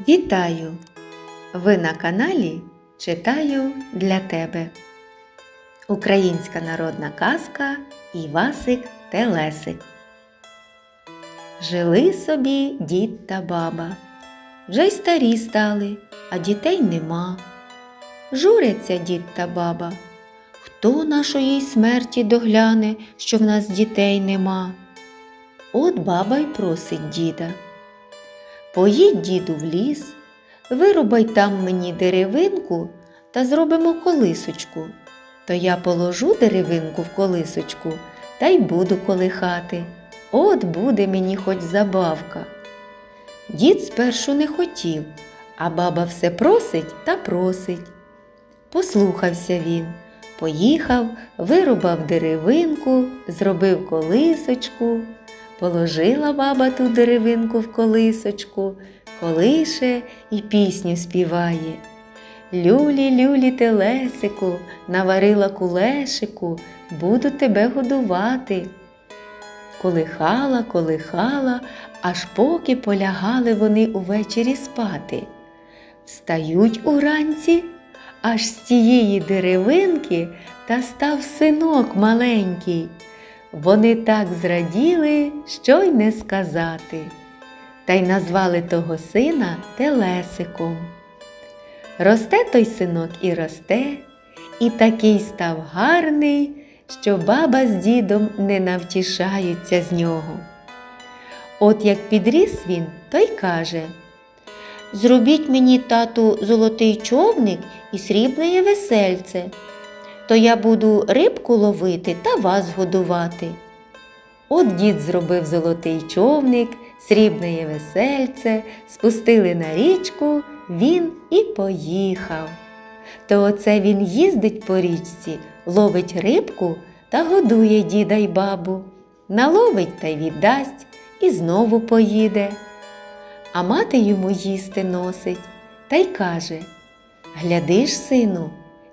Вітаю! Ви на каналі Читаю для тебе. Українська народна казка Івасик Телесик. Жили собі дід та баба. Вже й старі стали, а дітей нема. Журяться дід та баба. Хто нашої смерті догляне, що в нас дітей нема? От баба й просить діда. Поїдь, діду, в ліс, вирубай там мені деревинку та зробимо колисочку. То я положу деревинку в колисочку та й буду колихати. От буде мені хоч забавка. Дід спершу не хотів, а баба все просить та просить. Послухався він, поїхав, вирубав деревинку, зробив колисочку. Положила баба ту деревинку в колисочку, колише і пісню співає. Люлі, люлі, телесику, наварила кулешику, буду тебе годувати. Колихала, колихала, аж поки полягали вони увечері спати. Встають уранці, аж з тієї деревинки та став синок маленький. Вони так зраділи, що й не сказати, та й назвали того сина Телесиком. Росте той синок і росте, і такий став гарний, що баба з дідом не навтішаються з нього. От як підріс він, той каже Зробіть мені, тату, золотий човник і срібне весельце то я буду рибку ловити та вас годувати. От дід зробив золотий човник, срібне весельце, спустили на річку, він і поїхав. То оце він їздить по річці, ловить рибку та годує діда й бабу, наловить та й віддасть і знову поїде. А мати йому їсти носить та й каже Гляди ж, сину,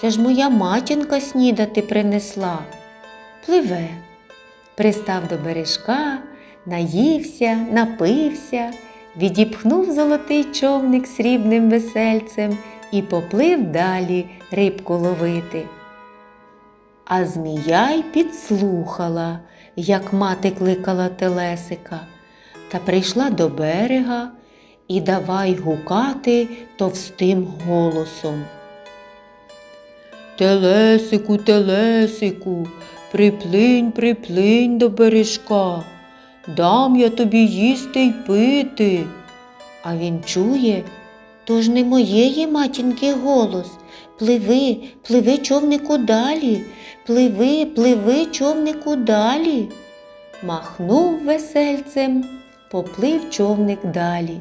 Це ж моя матінка снідати принесла. Пливе, пристав до бережка, наївся, напився, відіпхнув золотий човник срібним весельцем і поплив далі рибку ловити. А змія й підслухала, як мати кликала Телесика, та прийшла до берега і давай гукати товстим голосом. Телесику, телесику, приплинь, приплинь до бережка, дам я тобі їсти й пити. А він чує, то ж не моєї матінки голос. Пливи, пливи човнику далі, пливи, пливи човнику далі. Махнув весельцем, поплив човник далі.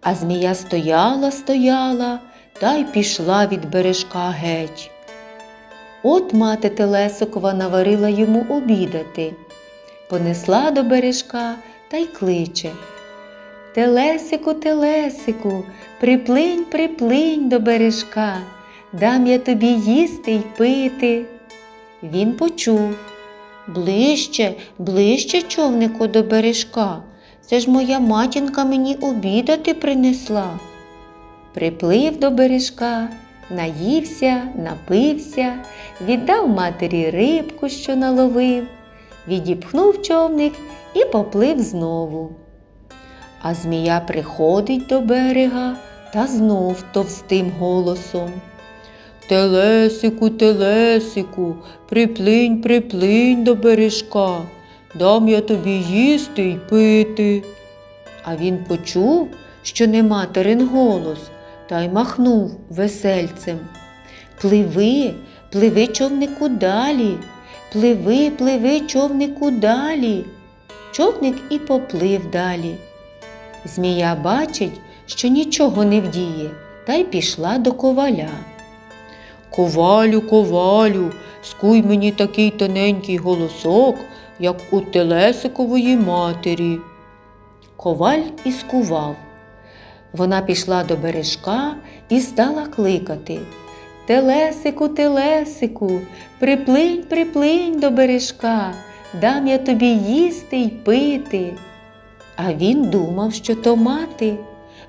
А змія стояла, стояла та й пішла від бережка геть. От мати Телесикова наварила йому обідати, понесла до бережка та й кличе. Телесику, телесику, приплинь, приплинь до бережка, дам я тобі їсти й пити. Він почув ближче, ближче човнику до бережка. Це ж моя матінка мені обідати принесла. Приплив до бережка, наївся, напився, віддав матері рибку, що наловив, відіпхнув човник і поплив знову. А змія приходить до берега та знов товстим голосом. Телесику, телесику, приплинь, приплинь до бережка, дам я тобі їсти й пити. А він почув, що не материн голос, та й махнув весельцем. Пливи, пливи човнику далі, пливи, пливи човнику далі. Човник і поплив далі. Змія бачить, що нічого не вдіє, та й пішла до коваля. Ковалю, ковалю, скуй мені такий тоненький голосок, як у телесикової матері. Коваль і скував. Вона пішла до бережка і стала кликати. Телесику, телесику, приплинь, приплинь до бережка, дам я тобі їсти й пити. А він думав, що то мати.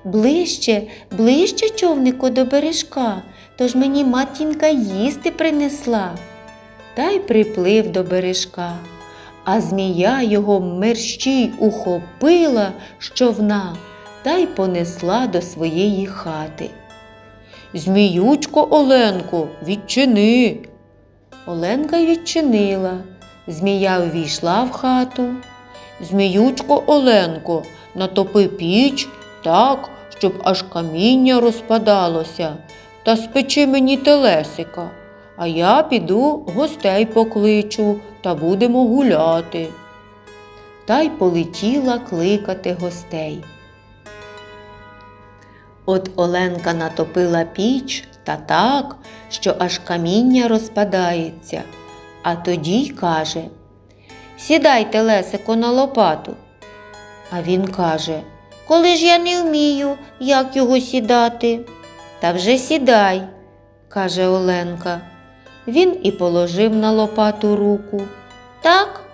Ближче, ближче, човнику, до бережка, тож мені матінка їсти принесла. Та й приплив до бережка, а змія його мерщій ухопила з човна та й понесла до своєї хати. Зміючко Оленко, відчини. Оленка й відчинила. Змія увійшла в хату. Зміючко Оленко, натопи піч так, щоб аж каміння розпадалося, та спечи мені телесика, а я піду гостей покличу та будемо гуляти. та й полетіла кликати гостей. От Оленка натопила піч та так, що аж каміння розпадається, а тоді й каже Сідайте, Лесико, на лопату. А він каже Коли ж я не вмію, як його сідати? Та вже сідай, каже Оленка. Він і положив на лопату руку. Так,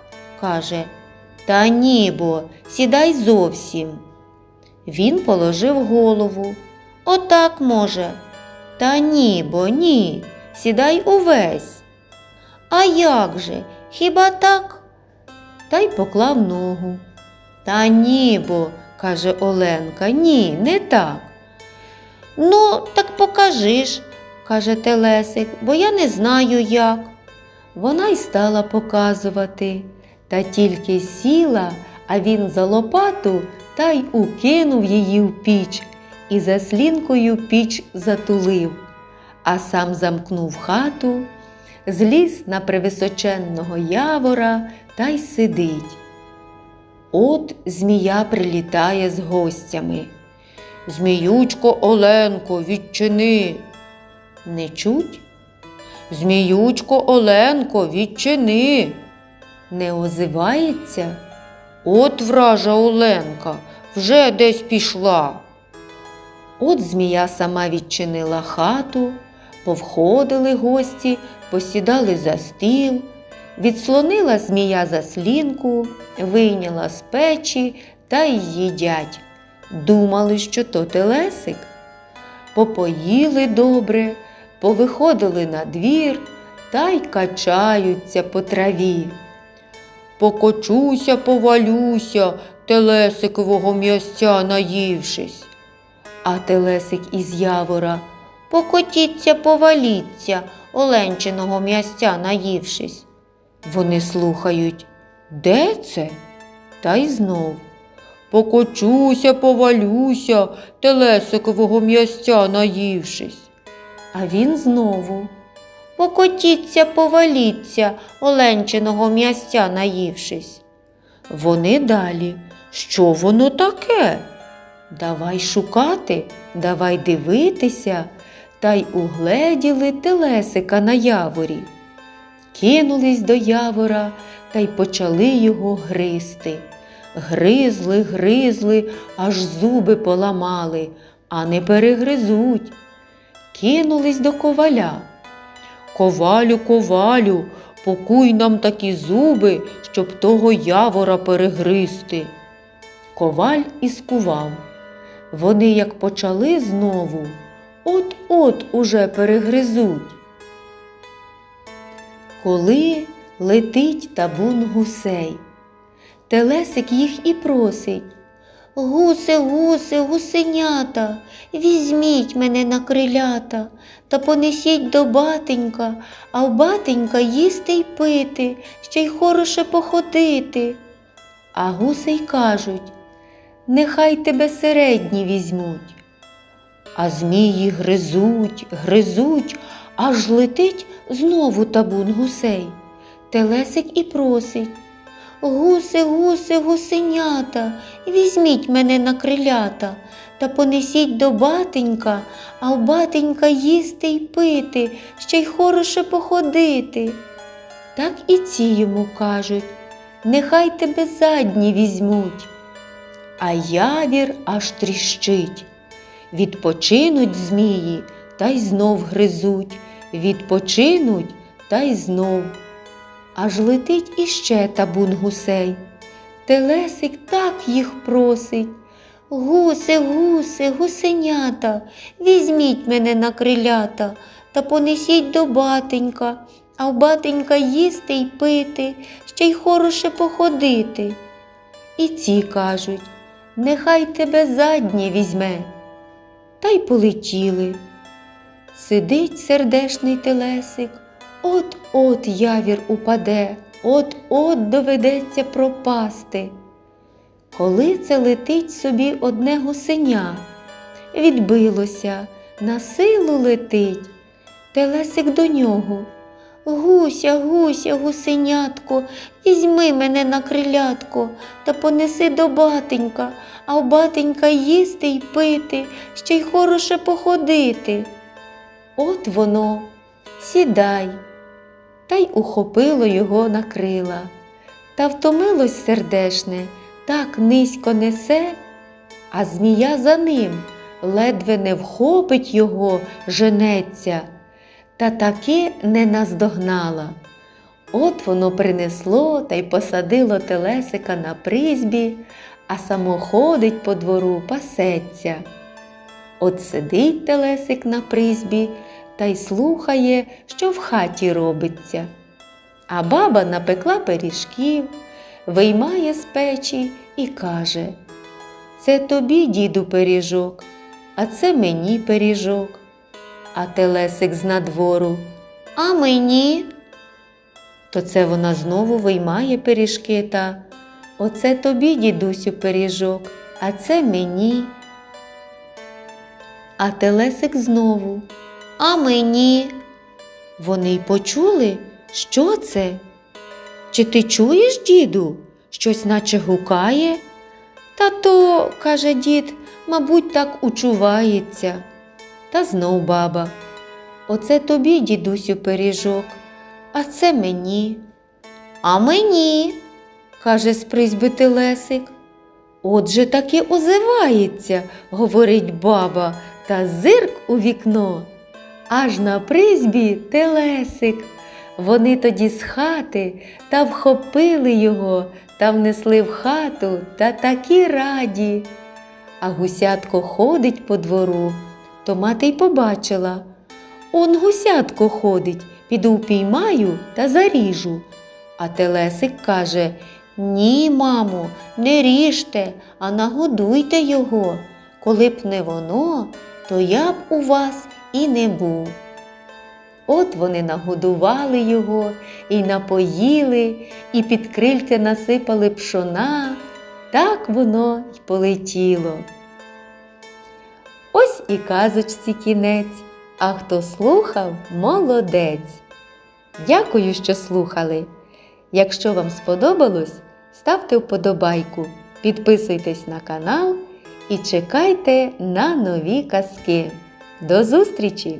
каже, та ні, бо сідай зовсім. Він положив голову. Отак може. Та ні, бо ні, сідай увесь. А як же, хіба так? Та й поклав ногу. Та ні, бо, каже Оленка, ні, не так. Ну, так покажи ж, каже Телесик, бо я не знаю як. Вона й стала показувати, та тільки сіла, а він за лопату та й укинув її в піч і заслінкою піч затулив, а сам замкнув хату, зліз на превисоченного явора та й сидить. От змія прилітає з гостями. Зміючко Оленко, відчини. Не чуть, Зміючко Оленко, відчини. не озивається. От вража Оленка, вже десь пішла. От змія сама відчинила хату, повходили гості, посідали за стіл, відслонила змія заслінку, вийняла з печі та й їдять. Думали, що то телесик. Попоїли добре, повиходили на двір та й качаються по траві. Покочуся, повалюся, телесикового м'ясця наївшись. А телесик із явора покотіться, поваліться, оленчиного м'ясця наївшись. Вони слухають, де це? Та й знов. Покочуся, повалюся, телесикового м'ясця наївшись. А він знову. Покотіться, поваліться, оленчиного м'ясця наївшись. Вони далі. Що воно таке? Давай шукати, давай дивитися, та й угледіли телесика на яворі. Кинулись до явора та й почали його гризти. Гризли, гризли, аж зуби поламали, а не перегризуть. Кинулись до коваля. Ковалю, ковалю, покуй нам такі зуби, щоб того явора перегризти. Коваль і скував. Вони як почали знову, от-от уже перегризуть. Коли летить табун гусей, Телесик їх і просить. Гуси, гуси, гусенята, візьміть мене на крилята та понесіть до батенька, а в батенька їсти й пити, ще й хороше походити. А гуси й кажуть, нехай тебе середні візьмуть. А змії гризуть, гризуть, аж летить знову табун гусей. Телесик і просить. Гуси, гуси, гусенята, візьміть мене на крилята та понесіть до батенька, а в батенька їсти й пити, ще й хороше походити. Так і ці йому кажуть, нехай тебе задні візьмуть. А явір аж тріщить. Відпочинуть змії та й знов гризуть, відпочинуть та й знов. Аж летить іще табун гусей. Телесик так їх просить. Гуси, гуси, гусенята, візьміть мене на крилята та понесіть до батенька, а в батенька їсти й пити, ще й хороше походити. І ці кажуть, нехай тебе заднє візьме. Та й полетіли. Сидить сердешний телесик, от-от явір упаде, от-от доведеться пропасти. Коли це летить собі одне гусеня, відбилося, на силу летить, телесик до нього. Гуся, гуся, гусенятко, візьми мене на крилятко та понеси до батенька, а в батенька їсти й пити, ще й хороше походити. От воно, сідай, та й ухопило його на крила. Та втомилось сердешне, так низько несе, а змія за ним ледве не вхопить його, женеться, та таки не наздогнала. От воно принесло та й посадило телесика на призбі, а само ходить по двору, пасеться. От сидить телесик на призбі та й слухає, що в хаті робиться. А баба напекла пиріжків, виймає з печі і каже: Це тобі, діду, пиріжок, а це мені пиріжок. А телесик з надвору. А мені? То це вона знову виймає пиріжки та Оце тобі, дідусю, пиріжок, а це мені. А телесик знову. А мені. Вони й почули, що це? Чи ти чуєш, діду? Щось наче гукає? Та то, каже дід, мабуть, так учувається. Та знов баба. Оце тобі, дідусю, пиріжок, а це мені. А мені, каже з призьби телесик. Отже таки озивається, говорить баба, та зирк у вікно. Аж на призбі телесик. Вони тоді з хати та вхопили його та внесли в хату та такі раді. А гусятко ходить по двору, то мати й побачила. Он гусятко ходить, піду впіймаю та заріжу. А телесик каже Ні, мамо, не ріжте, а нагодуйте його. Коли б не воно, то я б у вас і не був. От вони нагодували його і напоїли, і під крильця насипали пшона. Так воно й полетіло. І казочці кінець, а хто слухав, молодець. Дякую, що слухали. Якщо вам сподобалось, ставте вподобайку, підписуйтесь на канал і чекайте на нові казки. До зустрічі!